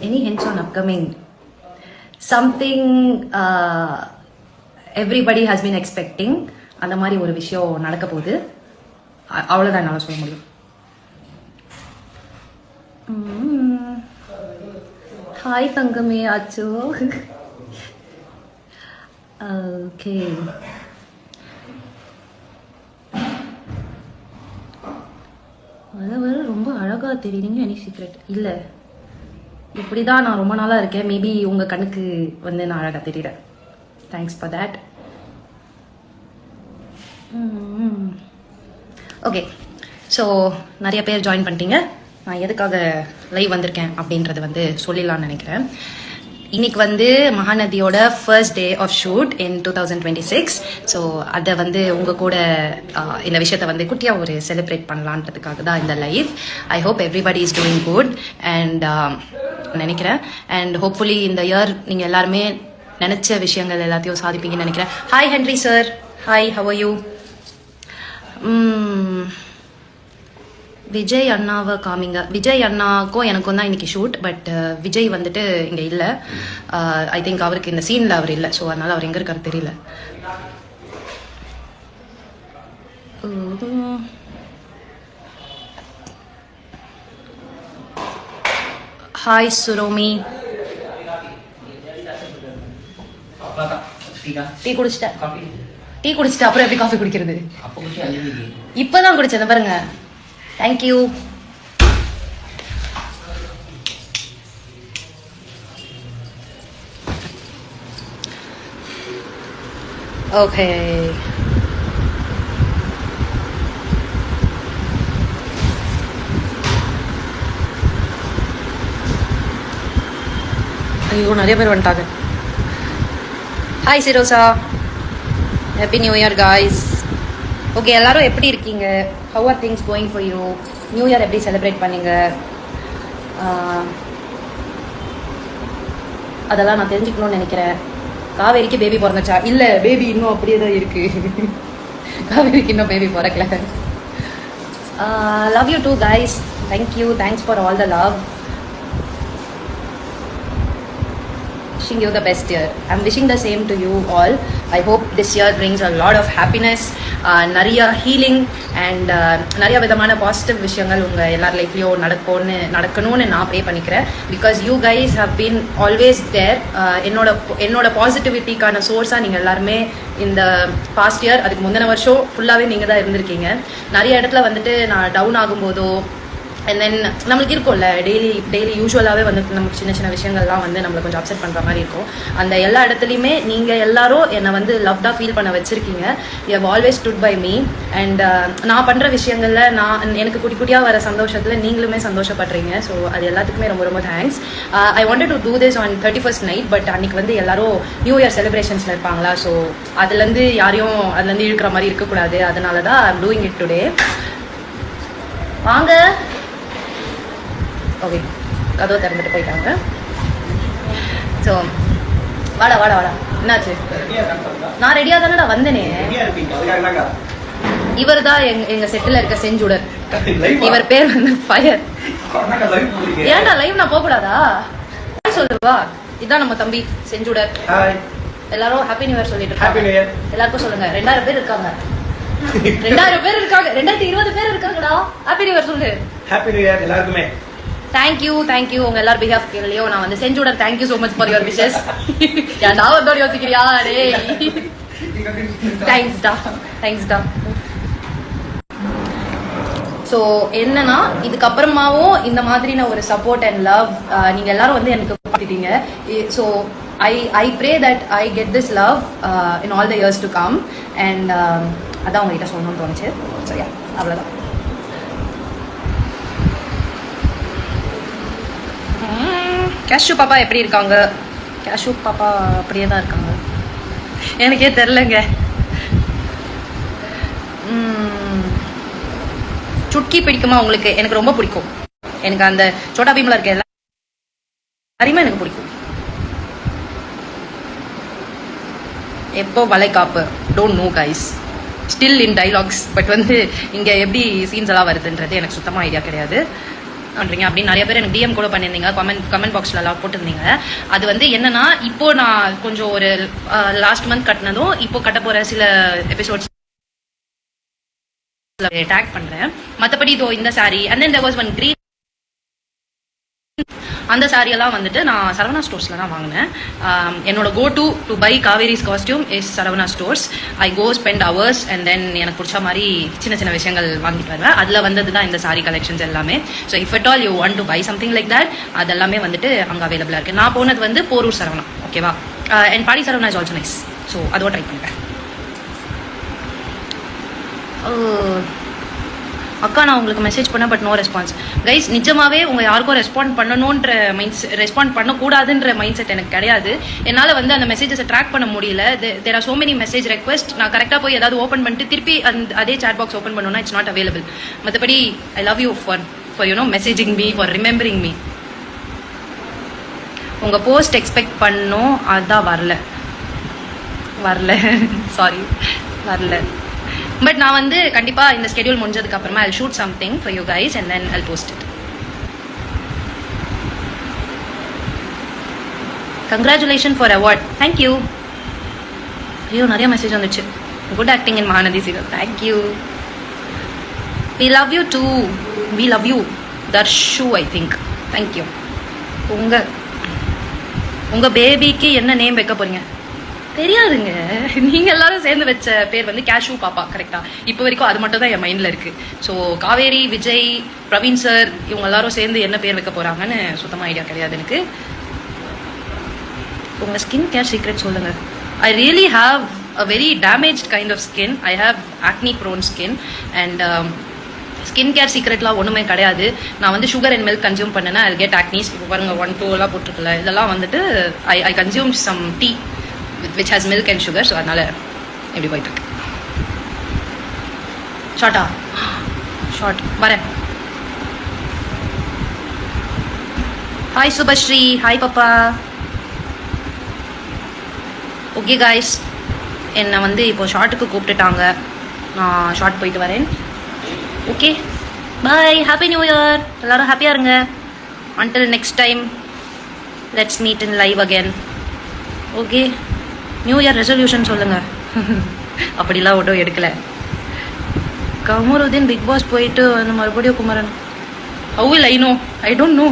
Any hence on Something something everybody has been expecting அந்த மாதிரி ஒரு விஷயம் நடக்க போகுது அவ்வளோதான் என்னால் சொல்ல முடியும். ஹாய் தங்கமே. ஆச்சோ. ஓகே. அதை வர ரொம்ப அழகாக தெரியுறீங்க எனி சீக்ரெட் இல்லை. இப்படி தான் நான் ரொம்ப நாளாக இருக்கேன். மேபி உங்கள் கண்ணுக்கு வந்து நான் அழகாக தெரியுறேன். Thanks for that okay so நிறைய பேர் ஜாயின் பண்ணிட்டீங்க. நான் எதுக்காக லைவ் வந்திருக்கேன் அப்படின்றது வந்து சொல்லிடலாம்னு நினைக்கிறேன். இன்னைக்கு வந்து மகாநதியோட first day of shoot in two thousand twenty six so அதை வந்து உங்கள் கூட இந்த விஷயத்தை வந்து குட்டியாக ஒரு செலிப்ரேட் பண்ணலான்றதுக்காக தான் இந்த live I hope everybody is doing good and நினைக்கிறேன். அண்ட் ஹோப்ஃபுல்லி இந்த இயர் நீங்கள் எல்லாருமே நினச்ச விஷயங்கள் எல்லாத்தையும் சாதிப்பீங்கன்னு நினைக்கிறேன். Hi Henry sir hi how you Vijay அண்ணாவை காமிங்க. விஜய் அண்ணாக்கும் எனக்கும் தான் இன்னைக்கு ஷூட் பட் uh, விஜய் வந்துட்டு இங்கே இல்லை. ஐ uh, திங்க் அவருக்கு இந்த சீனில் அவர் இல்லை. ஸோ அதனால அவர் எங்கே இருக்காரு தெரியல. ஹாய் சுரோமி டீ குடிச்சிட்டேன் டீ குடிச்சிட்டு அப்புறம் எப்படி காஃபி குடிக்கிறது இப்பதான் குடிச்சேன் பாருங்க தேங்க்யூ ஓகே ஐயோ நிறைய பேர் வந்துட்டாங்க. Hi Sirosa happy new year guys okay எல்லாரும் எப்படி இருக்கீங்க? How are things going for you new year எப்படி செலிப்ரேட் பண்ணீங்க? அதெல்லாம் நான் தெரிஞ்சுக்கணும்னு நினைக்கிறேன். காவேரிக்கு பேபி பிறந்துச்சா? இல்லை பேபி இன்னும் அப்படியே தான் இருக்கு. காவேரிக்கு இன்னும் பேபி பிறக்கல. Love you too guys thank you thanks for all the love wishing you the best year. I'm wishing the same to you all. I hope this year brings a lot of happiness, uh, நிறைய healing and uh, நிறைய விதமான positive விஷயங்கள் உங்கள் எல்லார் லைஃப்லையும் நடக்கும்னு நடக்கணும்னு நான் pray பண்ணிக்கிறேன் because you guys have been always there என்னோட என்னோட பாசிட்டிவிட்டிக்கான சோர்ஸாக நீங்கள் எல்லாருமே இந்த பாஸ்ட் இயர் அதுக்கு முந்தின வருஷம் ஃபுல்லாகவே நீங்கள் தான் இருந்திருக்கீங்க நிறைய இடத்துல வந்துட்டு நான் டவுன் ஆகும்போதோ அண்ட் தென் நம்மளுக்கு இருக்கும்ல டெய்லி டெய்லி யூஸ்வலாகவே வந்து நமக்கு சின்ன சின்ன விஷயங்கள்லாம் வந்து நம்மளை கொஞ்சம் அப்செட் பண்ணுற மாதிரி இருக்கும். அந்த எல்லா இடத்துலையுமே நீங்கள் எல்லாரும் என்னை வந்து லவ்டாக ஃபீல் பண்ண வச்சுருக்கீங்க. You have always stood by me and நான் பண்ணுற விஷயங்களில் நான் எனக்கு குட்டி குட்டியாக வர சந்தோஷத்தில் நீங்களுமே சந்தோஷப்படுறீங்க. ஸோ அது எல்லாத்துக்குமே ரொம்ப ரொம்ப thanks I wanted to do this on thirty first night but அன்னைக்கு வந்து எல்லாரும் நியூ இயர் செலிப்ரேஷன்ஸில் இருப்பாங்களா? ஸோ அதுலேருந்து யாரையும் அதுலேருந்து இழுக்கிற மாதிரி இருக்கக்கூடாது. அதனால தான் ஐம் டூயிங் இட் டுடே வாங்க. ஓகே கதவை திறந்துட்டு போயிட்டாங்க. ஸோ வாடா வாடா வாடா. என்னாச்சு? நான் ரெடியாக தானடா வந்தேனே. இவர் தான் எங்க எங்க செட்டில் இருக்க செஞ்சுடர். இவர் பேர் வந்து ஃபயர். ஏன்டா லைவ் நான் போக கூடாதா சொல்லுவா? இதான் நம்ம தம்பி செஞ்சுடர். எல்லாரும் ஹாப்பி நியூ இயர் சொல்லிட்டு. எல்லாருக்கும் சொல்லுங்க. ரெண்டாயிரம் பேர் இருக்காங்க. ரெண்டாயிரம் பேர் இருக்காங்க. ரெண்டாயிரத்தி இருபது பேர் இருக்காங்கடா. ஹாப்பி நியூ இயர் சொல்லு. ஹாப்பி நியூ இயர் எல்லாருக்குமே. தேங்க்யூ தேங்க்யூ உங்க எல்லாரும் பிஹாஃப் கேள்வியோ நான் வந்து செஞ்சுடன் thank you so much for your wishes ஏன்டா வந்தோட யோசிக்கிறியா? டேய். தேங்க்ஸ்டா தேங்க்ஸ்டா ஸோ என்னன்னா இதுக்கப்புறமாவும் இந்த மாதிரின ஒரு சப்போர்ட் அண்ட் லவ் நீங்க எல்லாரும் வந்து எனக்கு பார்த்துட்டீங்க so I I pray that I get this love in all the years to come and அதான் உங்ககிட்ட சொல்லணும்னு தோணுச்சு. சரியா அவ்வளோதான் கேஷு பாப்பா எப்படி இருக்காங்க? கேஷு பாப்பா அப்படியே தான் இருக்காங்க. எனக்கே தெரிலங்க. சுட்கி பிடிக்குமா உங்களுக்கு? எனக்கு ரொம்ப பிடிக்கும். எனக்கு அந்த சோட்டா பீம்ல இருக்க எல்லா எனக்கு பிடிக்கும். எப்போ வளைகாப்பு? Don't know guys still in dialogues but வந்து இங்கே எப்படி சீன்ஸ் எல்லாம் வருதுன்றது எனக்கு சுத்தமாக ஐடியா கிடையாது. பண்றீங்க அப்படின்னு நிறைய பேர் எனக்கு டிஎம் கூட பண்ணியிருந்தீங்க. கமெண்ட் கமெண்ட் பாக்ஸ்ல எல்லாம் போட்டிருந்தீங்க. அது வந்து என்னன்னா இப்போ நான் கொஞ்சம் ஒரு லாஸ்ட் மந்த் கட்டினதும் இப்போ கட்ட போகிற சில எபிசோட்ஸ் டேக் பண்றேன். மத்தபடி இதோ இந்த sari and then there one one அந்த saree எல்லாம் வந்துட்டு நான் சரவணா ஸ்டோர்ஸ்ல தான் வாங்கினேன். என்னோட go to to buy Kaveri's costume is Saravana Stores I go spend hours and then எனக்கு பிடிச்ச மாதிரி சின்ன சின்ன விஷயங்கள் வாங்கிட்டு வருவேன். அதில் வந்தது தான் இந்த சாரி கலெக்ஷன்ஸ் எல்லாமே. So if at all you want to buy something like that அதெல்லாமே வந்துட்டு அங்கே அவைலபிளாக இருக்கு. நான் போனது வந்து போரூர் சரவணா ஓகேவா and Padi Saravana is also nice so அதுவும் ட்ரை பண்ணுறேன் அக்கா நான் உங்களுக்கு மெசேஜ் பண்ண பட் நோ ரெஸ்பான்ஸ் கைஸ் நிஜமாவே உங்க யாருக்கும் ரெஸ்பாண்ட் பண்ணணுன்ற மைண்ட் ரெஸ்பாண்ட் பண்ணக்கூடாதுன்ற மைண்ட் செட் எனக்கு கிடையாது. என்னால் வந்து அந்த மெசேஜஸை ட்ராக் பண்ண முடியல. There are so many message request நான் கரெக்டாக போய் ஏதாவது ஓப்பன் பண்ணிட்டு திருப்பி அந்த அதே சாட் பாக்ஸ் ஓப்பன் பண்ணணும்னா இட்ஸ் நாட் அவைலபிள் மற்றபடி I love you for for you know messaging me for remembering me உங்கள் போஸ்ட் எக்ஸ்பெக்ட் பண்ணோம் அதான் வரல. வரல. சாரி வரல. பட் நான் வந்து கண்டிப்பாக இந்த ஸ்கெடியூல் முடிஞ்சதுக்கு அப்புறமா I shoot something for you guys and then I post it congratulation for award thank you ஐயோ நிறைய மெசேஜ் வந்துச்சு. Good acting in Mahanadhi serial thank you we love you too we love you Darshu I think thank you உங்க உங்க பேபிக்கு என்ன name வைக்க போறீங்க? தெரியாதுங்க. நீங்க எல்லாரும் சேர்ந்து வச்ச பேர் வந்து கேஷு பாப்பா கரெக்டா இப்போ வரைக்கும் அது மட்டும் தான் என் மைண்ட்ல இருக்கு. ஸோ காவேரி விஜய் பிரவீன் சார் இவங்க எல்லாரும் சேர்ந்து என்ன பேர் வைக்க போறாங்கன்னு சுத்தமா ஐடியா கிடையாது எனக்கு. உங்க ஸ்கின் கேர் சீக்ரெட் சொல்லுங்க. I really have a very damage kind of skin I have acne prone skin and skin care சீக்ரெட்லாம் ஒன்றுமே கிடையாது. நான் வந்து சுகர் அண்ட் மில்க் கன்சியூம் பண்ணேன்னா அது கெட் ஆக்னிஸ் இப்போ பாருங்க ஒன் டூ எல்லாம் போட்டிருக்கல இதெல்லாம் வந்துட்டு I I consume some tea which has milk and sugar so அதனால் எப்படி போயிட்டு ஷார்ட்டா ஷார்ட் வரேன். ஹாய் சுபஸ்ரீ ஹாய் பாப்பா ஓகே காய்ஸ் என்னை வந்து இப்போ ஷார்ட்டுக்கு கூப்பிட்டுட்டாங்க. நான் ஷார்ட் போயிட்டு வரேன். Okay bye happy new year எல்லாரும் ஹாப்பியாக இருங்க. Until next time let's meet in live again okay new year resolution சொல்லுங்கள் அப்படிலாம் ஒன்றும் எடுக்கலை. கமருதீன் பிக் பாஸ் போயிட்டு வந்து மறுபடியும் Kumaran. How will I know I don't know